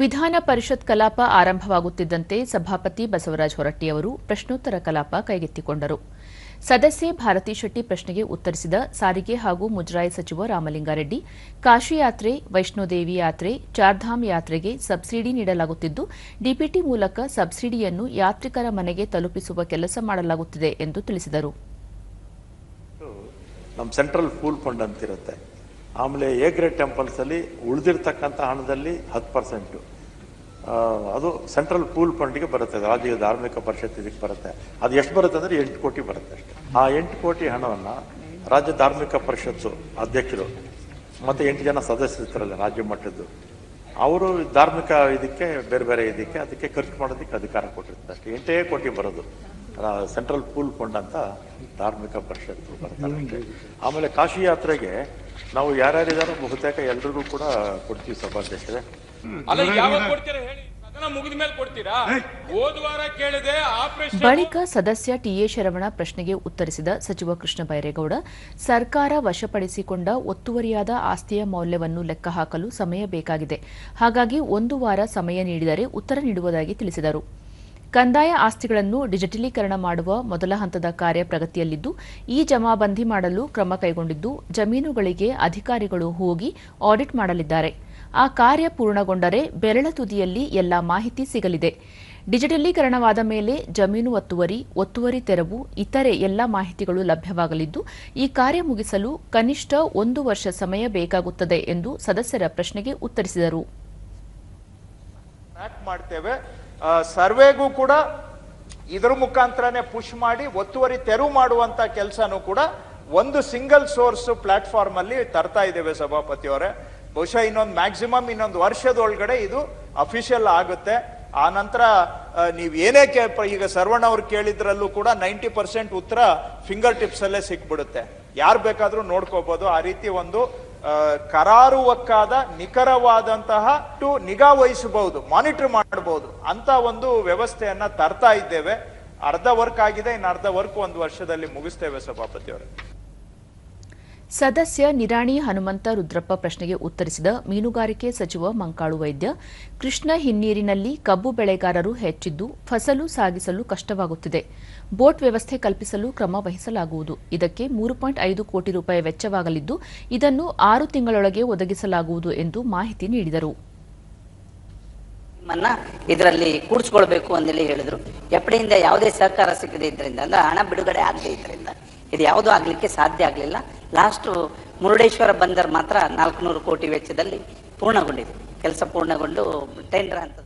ವಿಧಾನ ಪರಿಷತ್ ಕಲಾಪ ಆರಂಭವಾಗುತ್ತಿದ್ದಂತೆ ಸಭಾಪತಿ ಬಸವರಾಜ ಹೊರಟ್ಟಿಯವರು ಪ್ರಶ್ನೋತ್ತರ ಕಲಾಪ ಕೈಗೆತ್ತಿಕೊಂಡರು. ಸದಸ್ಯೆ ಭಾರತಿ ಶೆಟ್ಟಿ ಪ್ರಶ್ನೆಗೆ ಉತ್ತರಿಸಿದ ಸಾರಿಗೆ ಹಾಗೂ ಮುಜರಾಯಿ ಸಚಿವ ರಾಮಲಿಂಗಾರೆಡ್ಡಿ, ಕಾಶಿ ಯಾತ್ರೆ, ವೈಷ್ಣೋದೇವಿ ಯಾತ್ರೆ, ಚಾರ್ಧಾಮ್ ಯಾತ್ರೆಗೆ ಸಬ್ಸಿಡಿ ನೀಡಲಾಗುತ್ತಿದ್ದು, ಡಿಪಿಟಿ ಮೂಲಕ ಸಬ್ಸಿಡಿಯನ್ನು ಯಾತ್ರಿಕರ ಮನೆಗೆ ತಲುಪಿಸುವ ಕೆಲಸ ಮಾಡಲಾಗುತ್ತಿದೆ ಎಂದು ತಿಳಿಸಿದರು. ಆಮೇಲೆ ಎ ಗ್ರೇಡ್ ಟೆಂಪಲ್ಸ್ ಅಲ್ಲಿ ಉಳಿದಿರ್ತಕ್ಕಂಥ ಹಣದಲ್ಲಿ ಹತ್ತು ಪರ್ಸೆಂಟು. ಅದು ಸೆಂಟ್ರಲ್ ಪೂಲ್ ಫಂಡ್ಗೆ ಬರುತ್ತೆ ರಾಜ್ಯ ಧಾರ್ಮಿಕ ಪರಿಷತ್ ಇದಕ್ಕೆ ಬರುತ್ತೆ. ಅದು ಎಷ್ಟು ಬರುತ್ತೆ ಅಂದ್ರೆ ಎಂಟು ಕೋಟಿ ಬರುತ್ತೆ ಅಷ್ಟೇ. ಆ ಎಂಟು ಕೋಟಿ ಹಣವನ್ನು ರಾಜ್ಯ ಧಾರ್ಮಿಕ ಪರಿಷತ್ತು ಅಧ್ಯಕ್ಷರು ಮತ್ತೆ ಎಂಟು ಜನ ಸದಸ್ಯರು ಇರ್ತಾರಲ್ಲ ರಾಜ್ಯ ಮಟ್ಟದ್ದು, ಅವರು ಧಾರ್ಮಿಕ ಇದಕ್ಕೆ, ಬೇರೆ ಬೇರೆ ಇದಕ್ಕೆ ಅದಕ್ಕೆ ಖರ್ಚು ಮಾಡೋದಕ್ಕೆ ಅಧಿಕಾರ ಕೊಟ್ಟಿರ್ತಾರೆ ಅಷ್ಟೇ. ಎಂಟೇ ಕೋಟಿ ಬರೋದು. ಸೆಂಟ್ರಲ್ ಪೂಲ್ ಫಂಡ್ ಅಂತ ಧಾರ್ಮಿಕ ಪರಿಷತ್ತು ಬರ್ತಾರೆ ಆಮೇಲೆ ಕಾಶಿ ಯಾತ್ರೆಗೆ ನಾವು ಯಾರ್ಯಾರಿದಾರೋ ಬಹುತೇಕ ಎಲ್ರಿಗೂ ಕೂಡ ಕೊಡ್ತೀವಿ ಸಭಾಧ್ಯಕ್ಷರೇ ಅಲ್ಲ ಯಾವಾಗ ಕೊಡ್ತೀರಾ ಹೇಳಿ? ಸದನ ಮುಗಿದ ಮೇಲೆ ಕೊಡ್ತೀರಾ? ಹೋದ ವಾರ ಕೇಳಿದೆ ಆಪರೇಷನ್ ಬಳಿಕ ಸದಸ್ಯ ಟಿಎ ಶರವಣ ಪ್ರಶ್ನೆಗೆ ಉತ್ತರಿಸಿದ ಸಚಿವ ಕೃಷ್ಣ ಬೈರೇಗೌಡ ಸರ್ಕಾರ ವಶಪಡಿಸಿಕೊಂಡ ಒತ್ತುವರಿಯಾದ ಆಸ್ತಿಯ ಮೌಲ್ಯವನ್ನು ಲೆಕ್ಕ ಹಾಕಲು ಸಮಯ ಬೇಕಾಗಿದೆ. ಹಾಗಾಗಿ ಒಂದು ವಾರ ಸಮಯ ನೀಡಿದರೆ ಉತ್ತರ ನೀಡುವುದಾಗಿ ತಿಳಿಸಿದರು. ಕಂದಾಯ ಆಸ್ತಿಗಳನ್ನು ಡಿಜಿಟಲೀಕರಣ ಮಾಡುವ ಮೊದಲ ಹಂತದ ಕಾರ್ಯ ಪ್ರಗತಿಯಲ್ಲಿದ್ದು ಈ ಜಮಾಬಂದಿ ಮಾಡಲು ಕ್ರಮ ಕೈಗೊಂಡಿದ್ದು, ಜಮೀನುಗಳಿಗೆ ಅಧಿಕಾರಿಗಳು ಹೋಗಿ ಆಡಿಟ್ ಮಾಡಲಿದ್ದಾರೆ. ಆ ಕಾರ್ಯ ಪೂರ್ಣಗೊಂಡರೆ ಬೆರಳ ತುದಿಯಲ್ಲಿ ಎಲ್ಲಾ ಮಾಹಿತಿ ಸಿಗಲಿದೆ. ಡಿಜಿಟಲೀಕರಣವಾದ ಮೇಲೆ ಜಮೀನು ಒತ್ತುವರಿ ಒತ್ತುವರಿ ತೆರವು, ಇತರೆ ಎಲ್ಲ ಮಾಹಿತಿಗಳು ಲಭ್ಯವಾಗಲಿದ್ದು, ಈ ಕಾರ್ಯ ಮುಗಿಸಲು ಕನಿಷ್ಠ ಒಂದು ವರ್ಷ ಸಮಯ ಬೇಕಾಗುತ್ತದೆ ಎಂದು ಸದಸ್ಯರ ಪ್ರಶ್ನೆಗೆ ಉತ್ತರಿಸಿದರು. ಸರ್ವೆಗೂ ಕೂಡ ಇದರ ಮುಖಾಂತರನೇ ಪುಷ್ ಮಾಡಿ, ಒತ್ತುವರಿ ತೆರವು ಮಾಡುವಂತ ಕೆಲಸನೂ ಕೂಡ ಒಂದು ಸಿಂಗಲ್ ಸೋರ್ಸ್ ಪ್ಲಾಟ್ಫಾರ್ಮ್ ಅಲ್ಲಿ ತರ್ತಾ ಇದ್ದೇವೆ ಸಭಾಪತಿಯವರೇ. ಬಹುಶಃ ಇನ್ನೊಂದು ಮ್ಯಾಕ್ಸಿಮಮ್ ಇನ್ನೊಂದು ವರ್ಷದೊಳಗಡೆ ಇದು ಅಫಿಷಿಯಲ್ ಆಗುತ್ತೆ. ಆ ನಂತರ ನೀವು ಏನೇ ಕೇ- ಈಗ ಸರ್ವಣ್ಣ ಅವ್ರು ಕೇಳಿದ್ರಲ್ಲೂ ಕೂಡ ನೈಂಟಿ ಪರ್ಸೆಂಟ್ ಉತ್ತರ ಫಿಂಗರ್ ಟಿಪ್ಸ್ ಅಲ್ಲೇ ಸಿಕ್ಬಿಡುತ್ತೆ. ಯಾರು ಬೇಕಾದ್ರೂ ನೋಡ್ಕೋಬಹುದು ಆ ರೀತಿ ಒಂದು ಕರಾರುವಕ್ಕಾದ ನಿಖರವಾದಂತಹ ಟು ನಿಗಾ ವಹಿಸಬಹುದು ಮಾನಿಟರ್ ಮಾಡಬಹುದು. ಅಂತ ಒಂದು ವ್ಯವಸ್ಥೆಯನ್ನ ತರ್ತಾ ಇದ್ದೇವೆ. ಅರ್ಧ ವರ್ಕ್ ಆಗಿದೆ, ಇನ್ನು ಅರ್ಧ ವರ್ಕ್ ಒಂದು ವರ್ಷದಲ್ಲಿ ಮುಗಿಸ್ತೇವೆ ಸಭಾಪತಿಯವರೇ. ಸದಸ್ಯ ನಿರಾಣಿ ಹನುಮಂತ ರುದ್ರಪ್ಪ ಪ್ರಶ್ನೆಗೆ ಉತ್ತರಿಸಿದ ಮೀನುಗಾರಿಕೆ ಸಚಿವ ಮಂಕಾಳು ವೈದ್ಯ, ಕೃಷ್ಣ ಹಿನ್ನೀರಿನಲ್ಲಿ ಕಬ್ಬು ಬೆಳೆಗಾರರು ಹೆಚ್ಚಿದ್ದು ಫಸಲು ಸಾಗಿಸಲು ಕಷ್ಟವಾಗುತ್ತಿದೆ. ಬೋಟ್ ವ್ಯವಸ್ಥೆ ಕಲ್ಪಿಸಲು ಕ್ರಮ ವಹಿಸಲಾಗುವುದು. ಇದಕ್ಕೆ ಮೂರು ಪಾಯಿಂಟ್ ಐದು ಕೋಟಿ ರೂಪಾಯಿ ವೆಚ್ಚವಾಗಲಿದ್ದು, ಇದನ್ನು ಆರು ತಿಂಗಳೊಳಗೆ ಒದಗಿಸಲಾಗುವುದು ಎಂದು ಮಾಹಿತಿ ನೀಡಿದರು. ಇದರಲ್ಲಿ ಕೂಡಿಸ್ಕೊಳ್ಬೇಕು ಅಂತೇಳಿ ಹೇಳಿದ್ರು. ಎಪ್ಪಡಿಯಿಂದ ಯಾವುದೇ ಸರ್ಕಾರ ಸಿಗದೇ ಇದ್ರಿಂದ, ಅಂದ್ರೆ ಹಣ ಬಿಡುಗಡೆ ಆಗದೆ ಇದ್ರಿಂದ. ಇದು ಯಾವುದೂ ಆಗಲಿಕ್ಕೆ ಸಾಧ್ಯ ಆಗಲಿಲ್ಲ. ಲಾಸ್ಟು ಮುರುಡೇಶ್ವರ ಬಂದರ್ ಮಾತ್ರ ನಾಲ್ಕುನೂರು ಕೋಟಿ ವೆಚ್ಚದಲ್ಲಿ ಪೂರ್ಣಗೊಂಡಿದೆ. ಕೆಲಸ ಪೂರ್ಣಗೊಂಡು ಟೆಂಡರ್ ಅಂತ